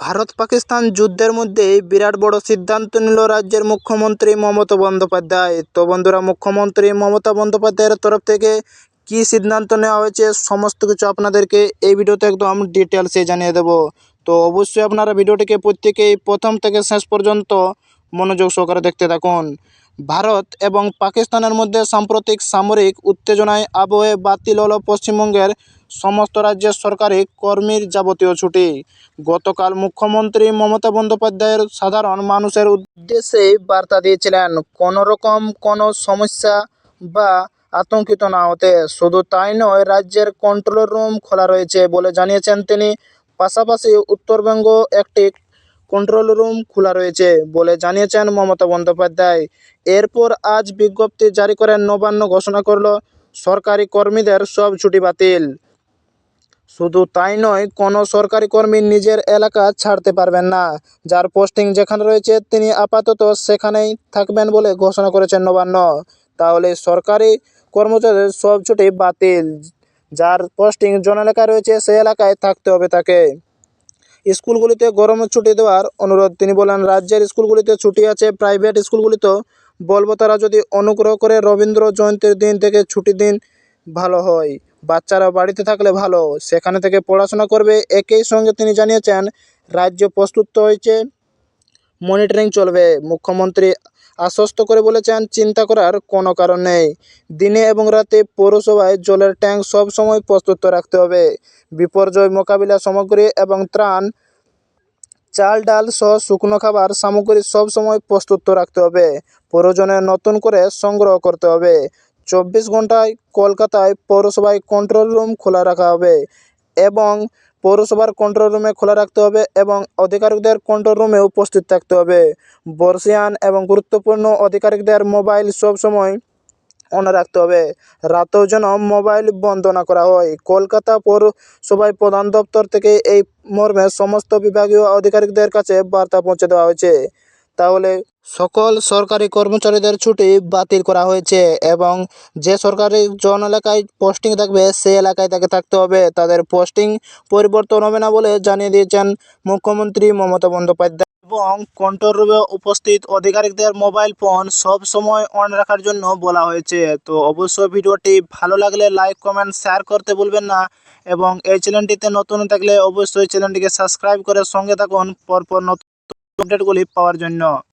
ভারত পাকিস্তান যুদ্ধের মধ্যে বিরাট বড় সিদ্ধান্ত নিল রাজ্যের মুখ্যমন্ত্রী মমতা বন্দ্যোপাধ্যায়। তো বন্ধুরা, মুখ্যমন্ত্রী মমতা বন্দ্যোপাধ্যায়ের তরফ থেকে কি সিদ্ধান্ত নেওয়া হয়েছে সমস্ত কিছু আপনাদেরকে এই ভিডিওতে একদম ডিটেলসে জানিয়ে দেব। তো অবশ্যই আপনারা ভিডিওটিকে প্রত্যেকেই প্রথম থেকে শেষ পর্যন্ত মনোযোগ সহকারে দেখতে থাকুন। ভারত এবং পাকিস্তানের মধ্যে সাম্প্রতিক সামরিক উত্তেজনায় আবহে বাতিল হল পশ্চিমবঙ্গের সমস্ত রাজ্যের সরকারি কর্মীর যাবতীয় ছুটি। গতকাল মুখ্যমন্ত্রী মমতা বন্দ্যোপাধ্যায়ের সাধারণ মানুষের উদ্দেশ্যে বার্তা দিয়েছিলেন, কোনো রকম কোনো সমস্যা বা আতঙ্কিত না হতে। শুধু তাই নয়, রাজ্যের কন্ট্রোল রুম খোলা রয়েছে বলে জানিয়েছেন তিনি। পাশাপাশি উত্তরবঙ্গ একটি কন্ট্রোল রুম খোলা রয়েছে বলে জানিয়েছেন মমতা বন্দ্যোপাধ্যায়। এরপর আজ বিজ্ঞপ্তি জারি করে নবান্ন ঘোষণা করল, সরকারি কর্মীদের সব ছুটি বাতিল। শুধু তাই নয়, কোনো সরকারি কর্মী নিজের এলাকা ছাড়তে পারবেন না। যার পোস্টিং যেখানে রয়েছে, তিনি আপাতত সেখানেই থাকবেন বলে ঘোষণা করেছেন নবান্ন। তাহলে সরকারি কর্মচারীদের সব ছুটি বাতিল। যার পোস্টিং জন এলাকায় রয়েছে সেই এলাকায় থাকতে হবে তাকে। স্কুলগুলিতে গরমের ছুটি দেওয়ার অনুরোধ। তিনি বলেন, রাজ্যের স্কুলগুলিতে ছুটি আছে, প্রাইভেট স্কুলগুলিতেও বলব, তারা যদি অনুগ্রহ করে রবীন্দ্র জয়ন্তীর দিন থেকে ছুটি দিন, ভালো হয়। বাচ্চারা বাড়িতে থাকলে ভালো, সেখানে থেকে পড়াশোনা করবে। একই সঙ্গে তিনি জানিয়েছেন, রাজ্য প্রস্তুত হয়েছে, মনিটরিং চলবে। মুখ্যমন্ত্রী আশ্বস্ত করে বলেছেন, চিন্তা করার কোনো কারণ নেই। দিনে এবং রাতে পৌরসভায় জলের ট্যাঙ্ক সব সময় প্রস্তুত রাখতে হবে। বিপর্যয় মোকাবিলা সামগ্রী এবং ত্রাণ, চাল, ডাল সহ শুকনো খাবার সামগ্রী সব সময় প্রস্তুত রাখতে হবে। প্রয়োজনে নতুন করে সংগ্রহ করতে হবে। চব্বিশ ঘন্টায় কলকাতায় পৌরসভায় কন্ট্রোল রুম খোলা রাখা হবে এবং পৌরসভার কন্ট্রোল রুমে খোলা রাখতে হবে এবং আধিকারিকদের কন্ট্রোল রুমে উপস্থিত থাকতে হবে। বর্ষিয়ান এবং গুরুত্বপূর্ণ আধিকারিকদের মোবাইল সবসময় অন রাখতে হবে। রাতেও যেন মোবাইল বন্ধ না করা হয়। কলকাতা পৌরসভায় প্রধান দপ্তর থেকে এই মর্মে সমস্ত বিভাগীয় আধিকারিকদের কাছে বার্তা পৌঁছে দেওয়া হয়েছে। তাহলে সকল সরকারি কর্মচারীদের ছুটি বাতিল করা হয়েছে এবং যে সরকারি জন এলাকায় পোস্টিং থাকবে সেই এলাকায় তাকে থাকতে হবে। তাদের পোস্টিং পরিবর্তন হবে না বলে জানিয়ে দিয়েছেন মুখ্যমন্ত্রী মমতা বন্দ্যোপাধ্যায়। এবং কন্ট্রোল রুমে উপস্থিত আধিকারিকদের মোবাইল ফোন সব সময় অন রাখার জন্য বলা হয়েছে। তো অবশ্যই ভিডিওটি ভালো লাগলে লাইক, কমেন্ট শেয়ার করতে ভুলবেন না। এবং এই চ্যানেলটিতে নতুন থাকলে অবশ্যই চ্যানেলটিকে সাবস্ক্রাইব করে সঙ্গে থাকুন। পরপর নতুন আপডেটগুলি পাওয়ার জন্য